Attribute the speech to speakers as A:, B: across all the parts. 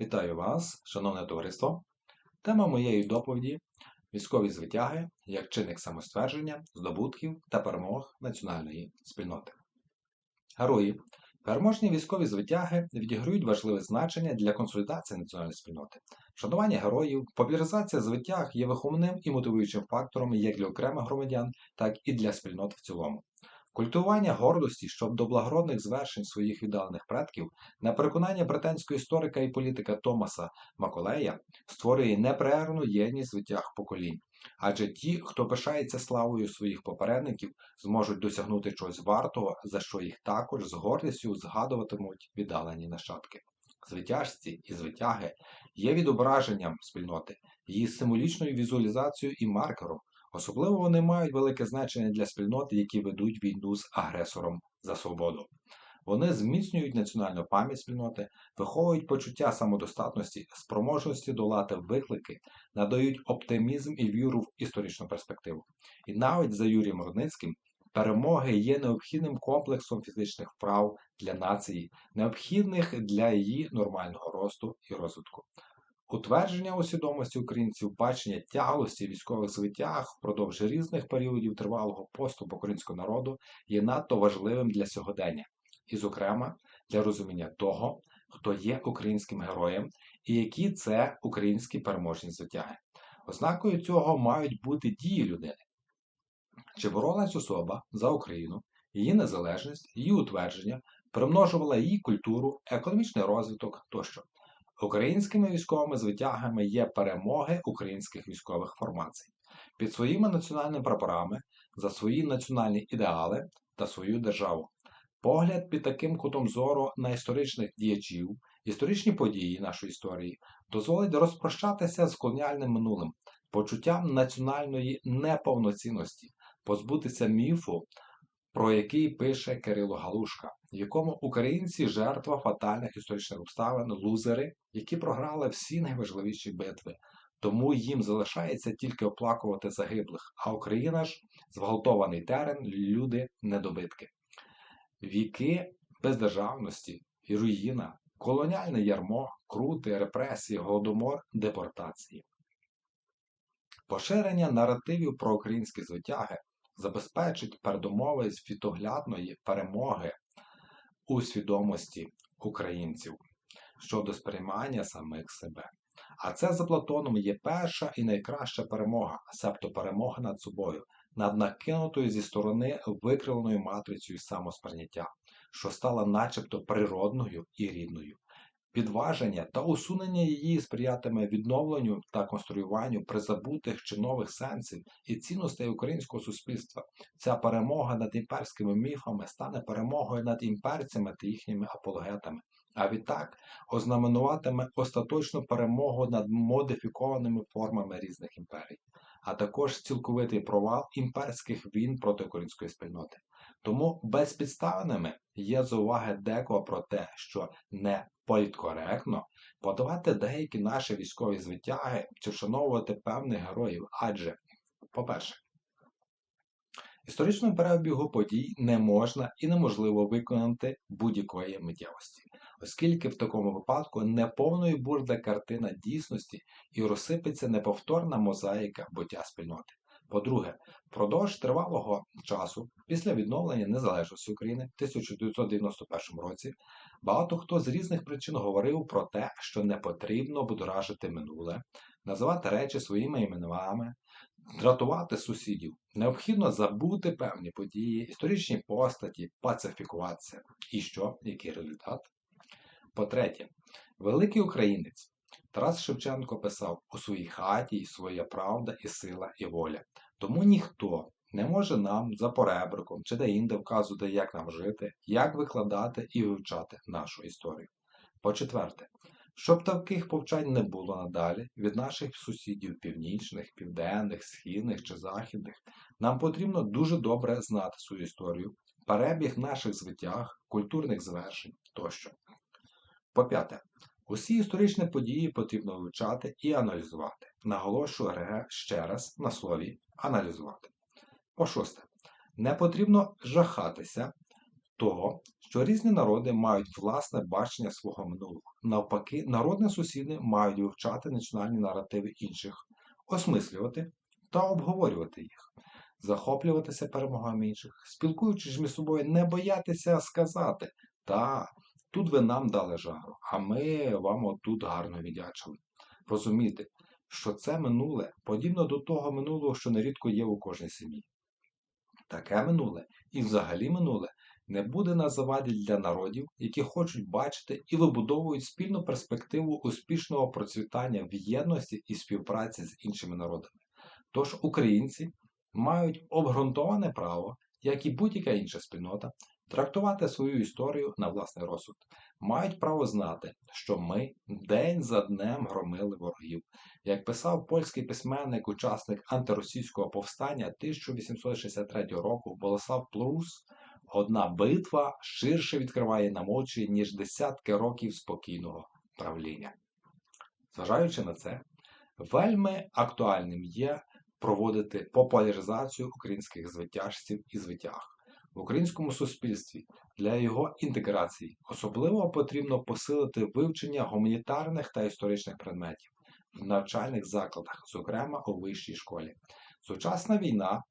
A: Вітаю вас, шановне товариство. Тема моєї доповіді військові звитяги як чинник самоствердження, здобутків та перемог національної спільноти. Герої. Переможні військові звитяги відіграють важливе значення для консолідації національної спільноти. Шанування героїв, популяризація звитяг є виховним і мотивуючим фактором як для окремих громадян, так і для спільнот в цілому. Культивування гордості, щоб до благородних звершень своїх віддалених предків, на переконання британського історика і політика Томаса Маколея, створює непрервну єдність звитяг поколінь. Адже ті, хто пишається славою своїх попередників, зможуть досягнути чогось вартого, за що їх також з гордістю згадуватимуть віддалені нащадки. Звитяжці і звитяги є відображенням спільноти, її символічною візуалізацією і маркером. Особливо вони мають велике значення для спільнот, які ведуть війну з агресором за свободу. Вони зміцнюють національну пам'ять спільноти, виховують почуття самодостатності, спроможності долати виклики, надають оптимізм і віру в історичну перспективу. І навіть за Юрієм Рудницьким перемоги є необхідним комплексом фізичних вправ для нації, необхідних для її нормального росту і розвитку. Утвердження у свідомості українців бачення тяглості військових звитяг впродовж різних періодів тривалого поступу українського народу є надто важливим для сьогодення, і, зокрема, для розуміння того, хто є українським героєм і які це українські переможні звитяги. Ознакою цього мають бути дії людини. Чи боролась особа за Україну, її незалежність, її утвердження, примножувала її культуру, економічний розвиток тощо. Українськими військовими звитягами є перемоги українських військових формацій під своїми національними прапорами за свої національні ідеали та свою державу. Погляд під таким кутом зору на історичних діячів, історичні події нашої історії дозволить розпрощатися з колоніальним минулим, почуттям національної неповноцінності, позбутися міфу, про який пише Кирило Галушка, в якому українці жертва фатальних історичних обставин, лузери, які програли всі найважливіші битви. Тому їм залишається тільки оплакувати загиблих, а Україна ж зґвалтований терен, люди недобитки. Віки бездержавності і руїна, колоніальне ярмо, крути, репресії, голодомор, депортації. Поширення наративів про українські звитяги забезпечить передумови світоглядної перемоги у свідомості українців щодо сприймання самих себе. А це за Платоном є перша і найкраща перемога, себто перемога над собою, над накинутою зі сторони викривленою матрицею самосприйняття, що стала начебто природною і рідною. Підваження та усунення її сприятиме відновленню та конструюванню призабутих чи нових сенсів і цінностей українського суспільства. Ця перемога над імперськими міфами стане перемогою над імперцями та їхніми апологетами, а відтак ознаменуватиме остаточну перемогу над модифікованими формами різних імперій, а також цілковитий провал імперських війн проти української спільноти. Тому безпідставними є зауваги декого про те, що не політкоректно подавати деякі наші військові звитяги чи вшановувати певних героїв, адже, по-перше, історичному перебігу подій не можна і неможливо виконати будь-якої миттєвості, оскільки в такому випадку неповною буде картина дійсності і розсипеться неповторна мозаїка буття спільноти. По-друге, впродовж тривалого часу, після відновлення незалежності України в 1991 році, багато хто з різних причин говорив про те, що не потрібно будоражити минуле, називати речі своїми іменами, дратувати сусідів. Необхідно забути певні події, історичні постаті, пацифікуватися. І що? Який результат? По-третє, великий українець. Тарас Шевченко писав у своїй хаті своя правда і сила і воля. Тому ніхто не може нам за поребриком чи де-інде вказувати, як нам жити, як викладати і вивчати нашу історію. По-четверте, щоб таких повчань не було надалі від наших сусідів північних, південних, східних чи західних, нам потрібно дуже добре знати свою історію, перебіг наших звитяг, культурних звершень тощо. По п'яте, Усі історичні події потрібно вивчати і аналізувати. Наголошую РГ ще раз на слові аналізувати. По шосте, не потрібно жахатися того, що різні народи мають власне бачення свого минулого. Навпаки, народні сусіди мають вивчати національні наративи інших, осмислювати та обговорювати їх, захоплюватися перемогами інших, спілкуючись між собою, не боятися сказати та тут ви нам дали жару, а ми вам отут гарно віддячили. Розуміти, що це минуле подібно до того минулого, що нерідко є у кожній сім'ї. Таке минуле і взагалі минуле не буде на заваді для народів, які хочуть бачити і вибудовують спільну перспективу успішного процвітання в єдності і співпраці з іншими народами. Тож українці мають обґрунтоване право, як і будь-яка інша спільнота, трактувати свою історію на власний розсуд, мають право знати, що ми день за днем громили ворогів. Як писав польський письменник, учасник антиросійського повстання 1863 року Болеслав Плрус, одна битва ширше відкриває нам очі, ніж десятки років спокійного правління. Зважаючи на це, вельми актуальним є проводити популяризацію українських звитяжців і звитяг. В українському суспільстві для його інтеграції особливо потрібно посилити вивчення гуманітарних та історичних предметів в навчальних закладах, зокрема у вищій школі. Сучасна війна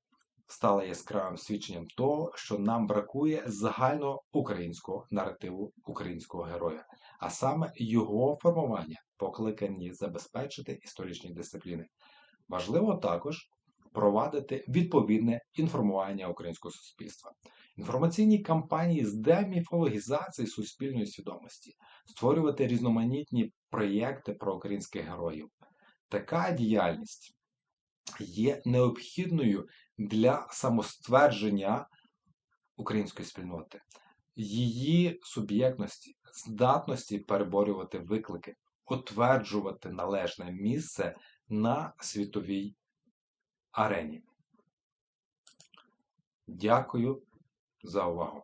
A: стала яскравим свідченням того, що нам бракує загальноукраїнського наративу українського героя, а саме його формування покликані забезпечити історичні дисципліни. Важливо також провадити відповідне інформування українського суспільства, інформаційні кампанії з деміфологізації суспільної свідомості, створювати різноманітні проєкти про українських героїв. Така діяльність є необхідною для самоствердження української спільноти, її суб'єктності, здатності переборювати виклики, утверджувати належне місце на світовій арені. Дякую за увагу!